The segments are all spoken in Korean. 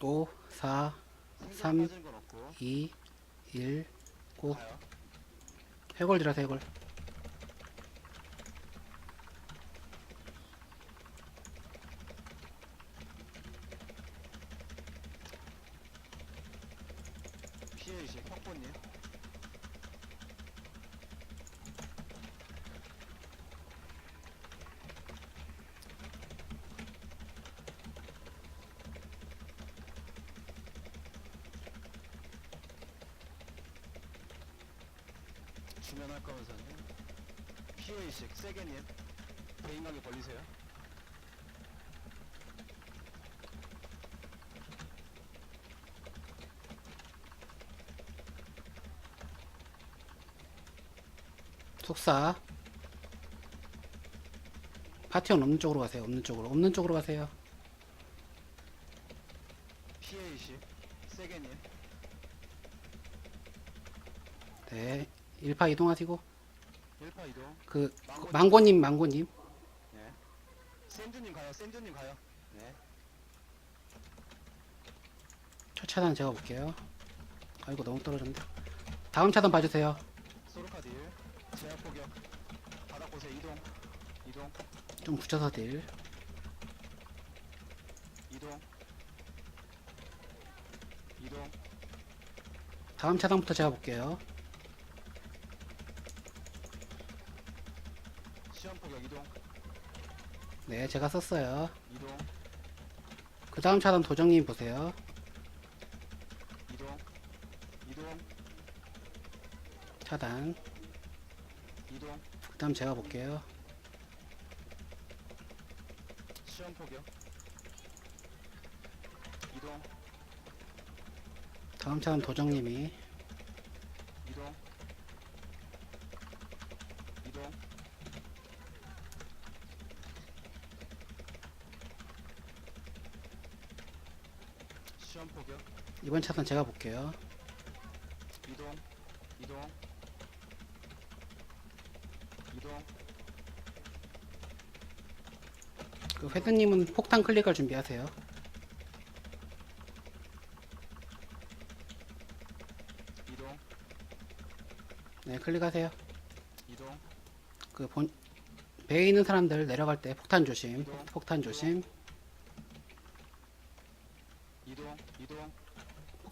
5, 4, 생각 삼. 빠진 건 없고 2, 1, 고. 가요. 해골. 피해 이식 혁보님 주면할 거면서는 피해 이식 세게님 대인관계 벌리세요. 속사. 파티원 없는 쪽으로 가세요. 없는 쪽으로. 없는 쪽으로 가세요. 피해 이식 세게님 네. 1파 이동하시고. 1파 이동 그, 망고님, 망고님. 네. 센주님 가요. 센주님 가요. 네. 첫 차단 제가 볼게요. 아이고, 너무 떨어졌는데. 다음 차단 봐주세요. 소르카 딜. 제압 포격. 바닥 보세요. 이동. 이동. 좀 붙여서 딜. 이동. 이동. 다음 차단부터 제가 볼게요. 시험 포격 이동. 네, 제가 썼어요. 이동. 그 다음 차단 도정님 보세요. 이동. 이동. 차단. 이동. 그 다음 제가 볼게요. 시험 포격. 이동. 다음 차단 도정님이. 이동. 이동. 시험 포격. 이번 차단 제가 볼게요. 이동. 이동. 이동. 그 회드님은 폭탄 클릭을 준비하세요. 이동. 네, 클릭하세요. 이동. 그 본, 배에 있는 사람들 내려갈 때 폭탄 조심. 폭탄 조심. 이동. 이동.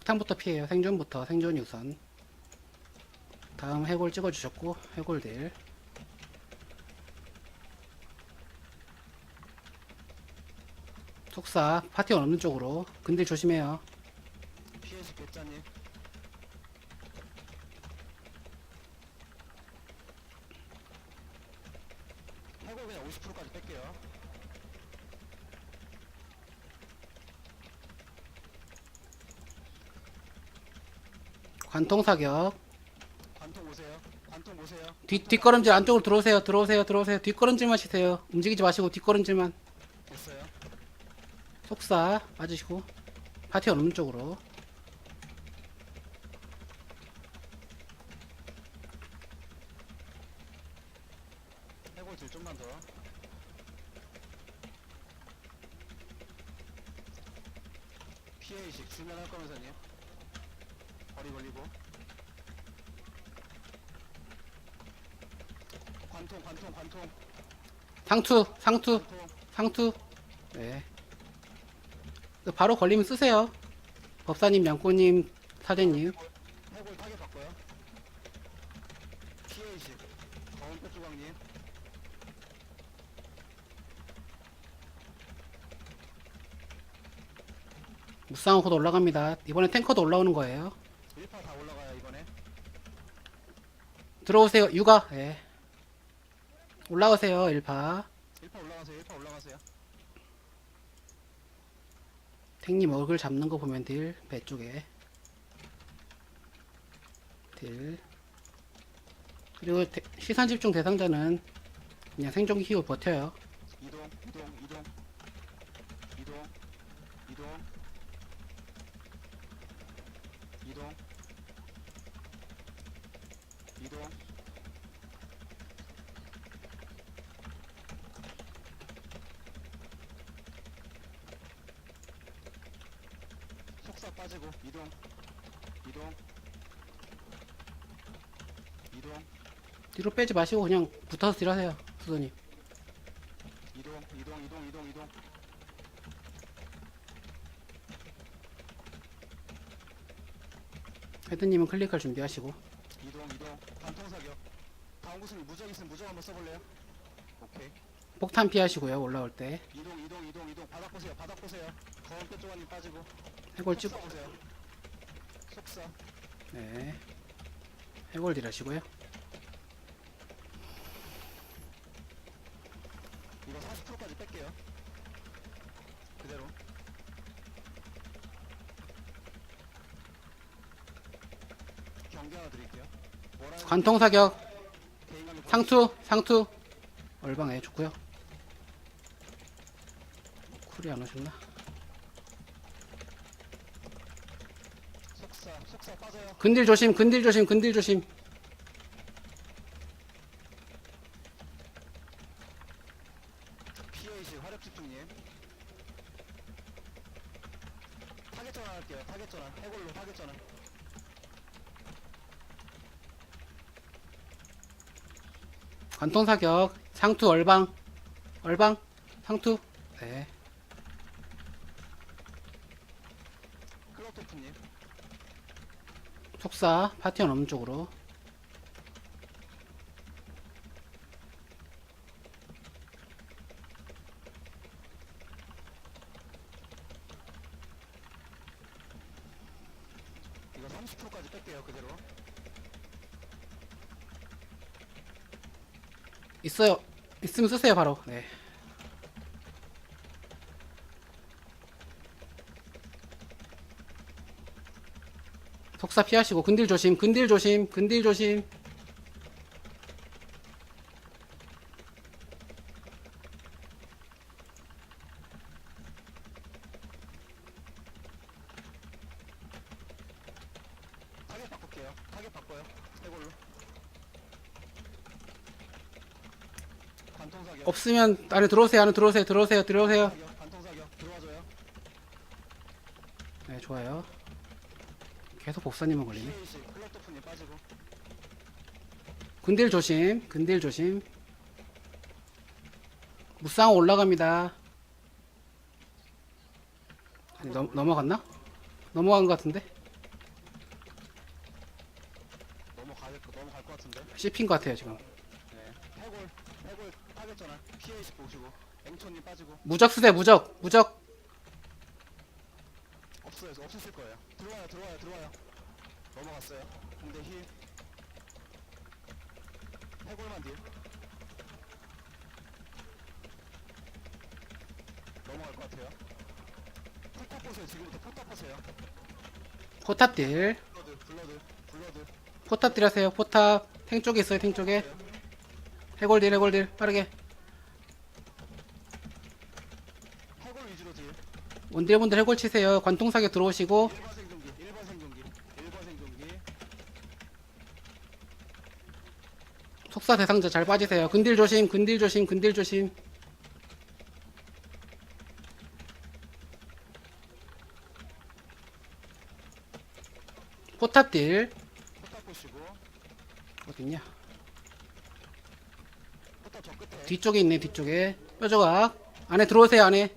폭탄부터 피해요. 생존부터. 생존이 우선. 다음 해골 찍어주셨고, 해골 딜. 속사, 파티원 없는 쪽으로. 근데 조심해요. 피해식 개짜님. 해골 그냥 50%까지 뺄게요. 관통 사격. 관통 오세요. 관통 오세요. 뒤, 뒷걸음질 안쪽으로 들어오세요. 들어오세요. 들어오세요. 뒷걸음질만 치세요. 움직이지 마시고 뒷걸음질만. 됐어요. 속사 빠지시고. 파티원 없는 쪽으로. 해골 딜 좀만 더. 피해 의식 주면할 거면서님. 거리 걸리고. 관통 관통 관통 상투, 상투, 관통. 상투. 네. 그 바로 걸리면 쓰세요. 법사님, 양꼬님, 사제님. 해골 타겟 바꿔요. 피해 의식. 검은 뼈조각님. 무쌍 곧 올라갑니다. 이번에 탱커도 올라오는 거예요. 1파 다 올라가요 이번에. 들어오세요. 육아. 예. 올라오세요. 1파. 1파 올라가세요. 1파 올라가세요. 탱님 얼굴 잡는 거 보면 딜. 배 쪽에. 딜. 그리고 대- 시선 집중 대상자는 그냥 생존기 키고 버텨요. 이동 이동 이동 이동 이동 이동 속사 빠지고. 이동. 이동. 이동. 뒤로 빼지 마시고 그냥 붙어서 딜하세요 수선님 이동 이동 이동 이동 이동. 헤드님은 클릭할 준비하시고. 이동 이동. 관통 사격. 다음 구슬 무적 있으면 무적 한번 써볼래요? 오케이. 폭탄 피하시고요 올라올 때. 이동 이동 이동 이동. 바닥 보세요 바닥 보세요. 거울 뼈조각님 빠지고 해골 속사 찍 보세요 속사 네. 해골 딜하시고요. 이거 40%까지 뺄게요. 그대로. 경기 하나 드릴게요. 뭐라는 관통 사격. 개인감이 상투 상투. 얼방에 좋고요. 쿨이 안 오셨나 속사 속사 빠져요 근딜 조심 근딜 조심 근딜 조심. PAC 화력 집중님 타겟 전환 할게요. 타겟 전환. 해골로 타겟 전환. 관통 사격. 상투 얼방. 얼방? 상투? 네. 클럽토프님 속사 파티원 없는 쪽으로. 이거 30%까지 뺄게요 그대로. 있어요. 있으면 쓰세요 바로. 네 속사 피하시고 근딜 조심 근딜 조심 근딜 조심. 타겟 바꿀게요. 타겟 바꿔요. 해골로. 관통 사격. 없으면 안에 들어오세요 안에 들어오세요 들어오세요 들어오세요. 사격. 관통 사격. 들어와줘요. 네 좋아요 계속 복사님만 걸리네. 빠지고 근딜 조심 근딜 조심. 무쌍 올라갑니다. 아니, 넘, 넘어갔나? 넘어간 것 같은데? 넘어갈 거 넘어갈 것 같은데 씹힌 것 같아요 지금. 네. 해골 해골 전환. PAC 보시고. 앵초님 빠지고. 무적 쓰세요 무적 무적 없어요. 없으실 거예요. 들어와요 들어와요 들어와요. 넘어갔어요. 근데 힐. 해골만 딜. 넘어갈 것 같아요. 풀탑 보세요. 지금부터 풀탑 보세요. 포탑 딜. 블러드 블러드 블러드. 포탑 딜 하세요. 포탑. 탱 쪽에 있어요 탱 쪽에. 해골 딜 해골 딜. 빠르게 해골 위주로 딜 원딜분들 해골 치세요. 관통사격 들어오시고. 1번 생존기 1번 생존기 1번 생존기 속사 대상자 잘 빠지세요. 근딜 조심 근딜 조심 근딜 조심. 포탑 딜. 포탑 보시고 어딨냐? 포탑 뒤쪽에 있네 뒤쪽에. 뾰조각 안에 들어오세요 안에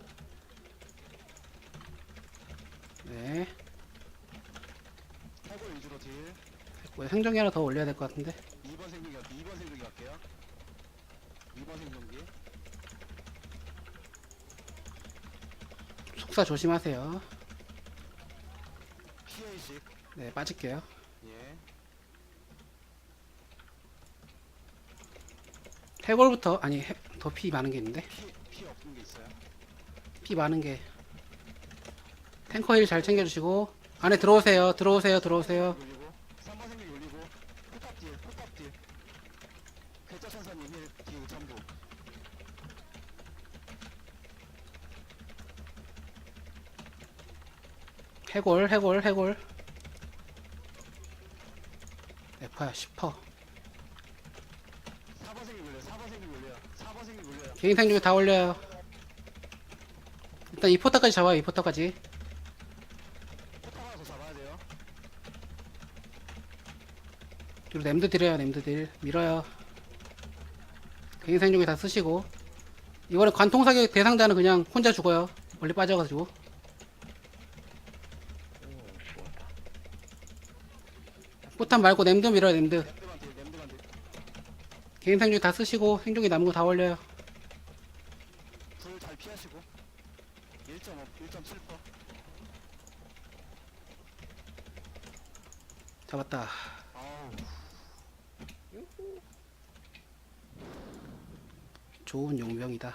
네 해골 위주로 딜 행정기 하나 더 올려야 될 것 같은데. 2번 생존기 갈게요 2번 생존기 갈게요. 2번 생존기. 속사 조심하세요. PAC 네 빠질게요. 예. 해골부터 아니 더 피 많은 게 있는데? 피, 피 없는 게 있어요? 피 많은 게. 탱커 힐 잘 챙겨주시고 안에 들어오세요 들어오세요 들어오세요. 올리고 해골 해골 해골. F야 10퍼. 4번 생긴 올려 4번 생긴 개인상 중에 다 올려요. 일단 이 포터까지 잡아요 이 포터까지... 포탑하나 잡아야 돼요 그리고 냄드 드려요 냄드 딜. 밀어요. 개인상 중에 다 쓰시고. 이번에 관통사격 대상자는 그냥 혼자 죽어요. 멀리 빠져가지고. 포탄 말고 램드 밀어요 딜 개인 생존기 다 쓰시고 생존기 남은 거 다 올려요. 불 잘 피하시고. 1.5 1.7% 잡았다. 아우. 좋은 용병이다